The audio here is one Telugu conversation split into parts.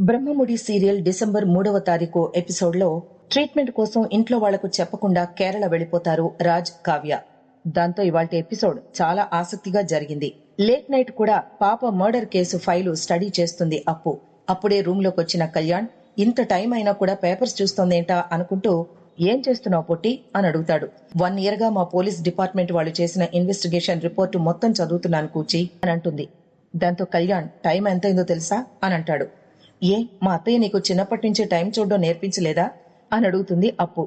బ్రహ్మముడి సీరియల్ డిసెంబర్ మూడవ తారీఖు ఎపిసోడ్లో ట్రీట్మెంట్ కోసం ఇంట్లో వాళ్ళకు చెప్పకుండా కేరళ వెళ్ళిపోతారు రాజ్ కావ్య. దాంతో ఇవాళ ఎపిసోడ్ చాలా ఆసక్తిగా జరిగింది. లేట్ నైట్ కూడా పాప మర్డర్ కేసు ఫైలు స్టడీ చేస్తుంది అప్పు. అప్పుడే రూమ్లోకి వచ్చిన కళ్యాణ్ ఇంత టైం అయినా కూడా పేపర్స్ చూస్తోందేంటా అనుకుంటూ ఏం చేస్తున్నావు పొట్టి? అని అడుగుతాడు. వన్ ఇయర్గా మా పోలీస్ డిపార్ట్మెంట్ వాళ్ళు చేసిన ఇన్వెస్టిగేషన్ రిపోర్టు మొత్తం చదువుతున్నాను కూచి అని అంటుంది. దాంతో కళ్యాణ్ టైం ఎంతైందో తెలుసా? అని అంటాడు. ఏ మా అత్తయ్య నీకు చిన్నప్పటి నుంచి టైం చూడడం నేర్పించలేదా? అని అడుగుతుంది అప్పు.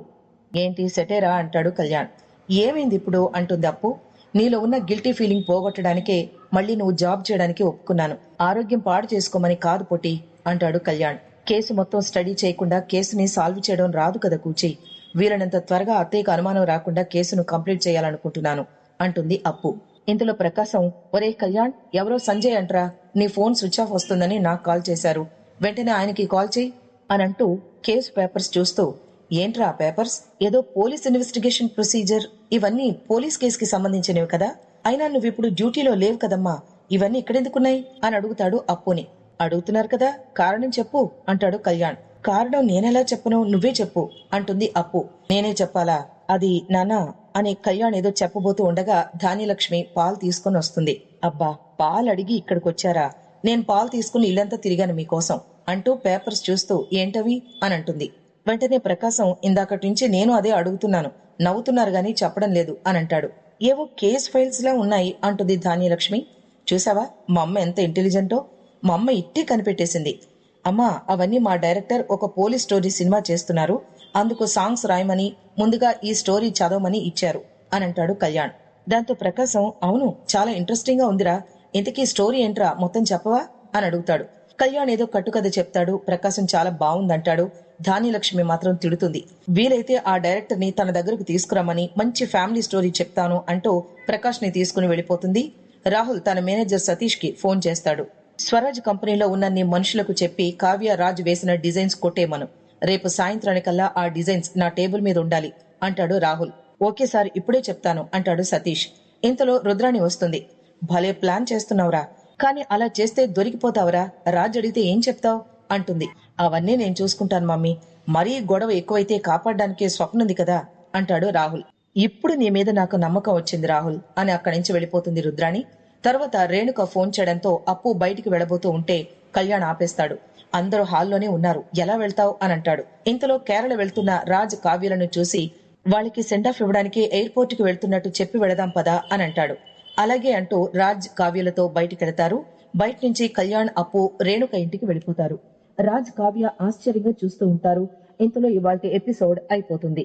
ఏంటి సెటేరా? అంటాడు కళ్యాణ్. ఏమైంది ఇప్పుడు? అంటుంది అప్పు. నీలో ఉన్న గిల్టీ ఫీలింగ్ పోగొట్టడానికే మళ్ళీ నువ్వు జాబ్ చేయడానికి ఒప్పుకున్నాను. ఆరోగ్యం పాడు చేసుకోమని కాదు పొట్టి అంటాడు కళ్యాణ్. కేసు మొత్తం స్టడీ చేయకుండా కేసుని సాల్వ్ చేయడం రాదు కదా కూచి. వీలైనంత త్వరగా అత్తయ్యకు అనుమానం రాకుండా కేసును కంప్లీట్ చేయాలనుకుంటున్నాను అంటుంది అప్పు. ఇంతలో ప్రకాశం ఒరే కళ్యాణ్ ఎవరో సంజయ్ అంట్రా నీ ఫోన్ స్విచ్ ఆఫ్ వస్తుందని నాకు కాల్ చేశారు. వెంటనే ఆయనకి కాల్ చేయి అని అంటూ కేసు పేపర్స్ చూస్తూ ఏంట్రా ఆ పేపర్స్? ఏదో పోలీస్ ఇన్వెస్టిగేషన్ ప్రొసీజర్. ఇవన్నీ పోలీస్ కేసుకి సంబంధించినవి కదా. అయినా నువ్వు ఇప్పుడు డ్యూటీలో లేవు కదమ్మా. ఇవన్నీ ఇక్కడెందుకున్నాయి? అని అడుగుతాడు అప్పుని. అడుగుతున్నారు కదా. కారణం చెప్పు అంటాడు కళ్యాణ్. కారణం నేనెలా చెప్పను? నువ్వే చెప్పు అంటుంది అప్పు. నేనే చెప్పాలా? అది నానా? అని కళ్యాణ్ ఏదో చెప్పబోతూ ఉండగా ధాన్యలక్ష్మి పాలు తీసుకొని వస్తుంది. అబ్బా పాలు అడిగి ఇక్కడికి వచ్చారా నేను పాలు తీసుకుని ఇల్లంతా తిరిగాను మీకోసం అంటూ పేపర్స్ చూస్తూ ఏంటవి? అని అంటుంది. వెంటనే ప్రకాశం ఇందాకటి నుంచి నేను అదే అడుగుతున్నాను. నవ్వుతున్నారు గాని చెప్పడం లేదు అని అంటాడు. ఏవో కేస్ ఫైల్స్ లా ఉన్నాయి అంటుంది ధాన్యలక్ష్మి. చూసావా? మా అమ్మ ఎంత ఇంటెలిజెంటో? మా అమ్మ ఇట్టే కనిపెట్టేసింది. అమ్మా అవన్నీ మా డైరెక్టర్ ఒక పోలీస్ స్టోరీ సినిమా చేస్తున్నారు. అందుకు సాంగ్స్ రాయమని ముందుగా ఈ స్టోరీ చదవమని ఇచ్చారు అని అంటాడు కళ్యాణ్. దాంతో ప్రకాశం అవును చాలా ఇంట్రెస్టింగ్గా ఉందిరా. ఇంతకీ స్టోరీ ఏంట్రా? మొత్తం చెప్పవా? అని అడుగుతాడు. కళ్యాణ్ ఏదో కట్టుకథ చెప్తాడు. ప్రకాశం చాలా బాగుందంటాడు ధాన్యలక్ష్మి మాత్రం తిడుతుంది. వీలైతే ఆ డైరెక్టర్ని తన దగ్గరకు తీసుకురమ్మని మంచి ఫ్యామిలీ స్టోరీ చెప్తాను అంటూ ప్రకాష్ని తీసుకుని వెళ్ళిపోతుంది. రాహుల్ తన మేనేజర్ సతీష్కి ఫోన్ చేస్తాడు. స్వరాజ్ కంపెనీలో ఉన్న నీ మనుషులకు చెప్పి కావ్య రాజ్ వేసిన డిజైన్స్ కొట్టేమను. రేపు సాయంత్రానికల్లా ఆ డిజైన్స్ నా టేబుల్ మీద ఉండాలి అంటాడు రాహుల్. ఓకే సార్ ఇప్పుడే చెప్తాను అంటాడు సతీష్. ఇంతలో రుద్రాణి వస్తుంది. భలే ప్లాన్ చేస్తున్నావురా. కానీ అలా చేస్తే దొరికిపోతావురా. రాజ్ అడిగితే ఏం చెప్తావు? అంటుంది. అవన్నీ నేను చూసుకుంటాను మమ్మీ. మరీ గొడవ ఎక్కువైతే కాపాడడానికే స్వప్నంది కదా అంటాడు రాహుల్. ఇప్పుడు నీ మీద నాకు నమ్మకం వచ్చింది రాహుల్ అని అక్కడి నుంచి వెళ్ళిపోతుంది రుద్రాణి. తర్వాత రేణుక ఫోన్ చేయడంతో అప్పు బయటికి వెళ్ళబోతూ ఉంటే కళ్యాణ్ ఆపేస్తాడు. అందరూ హాల్లోనే ఉన్నారు. ఎలా వెళ్తావు? అని అంటాడు. ఇంతలో కేరళ వెళ్తున్న రాజ్ కావ్యలను చూసి వాళ్ళకి సెండ్ ఆఫ్ ఇవ్వడానికి ఎయిర్పోర్ట్కి వెళ్తున్నట్టు చెప్పి వెళదాం పదా అని అంటాడు. అలాగే అంటూ రాజ్ కావ్యలతో బయటికి వెళతారు బయట నుంచి కళ్యాణ్ అప్పు రేణుక ఇంటికి వెళ్ళిపోతారు. రాజ్ కావ్య ఆశ్చర్యంగా చూస్తూ ఉంటారు. ఇంతలో ఇవాళ ఎపిసోడ్ అయిపోతుంది.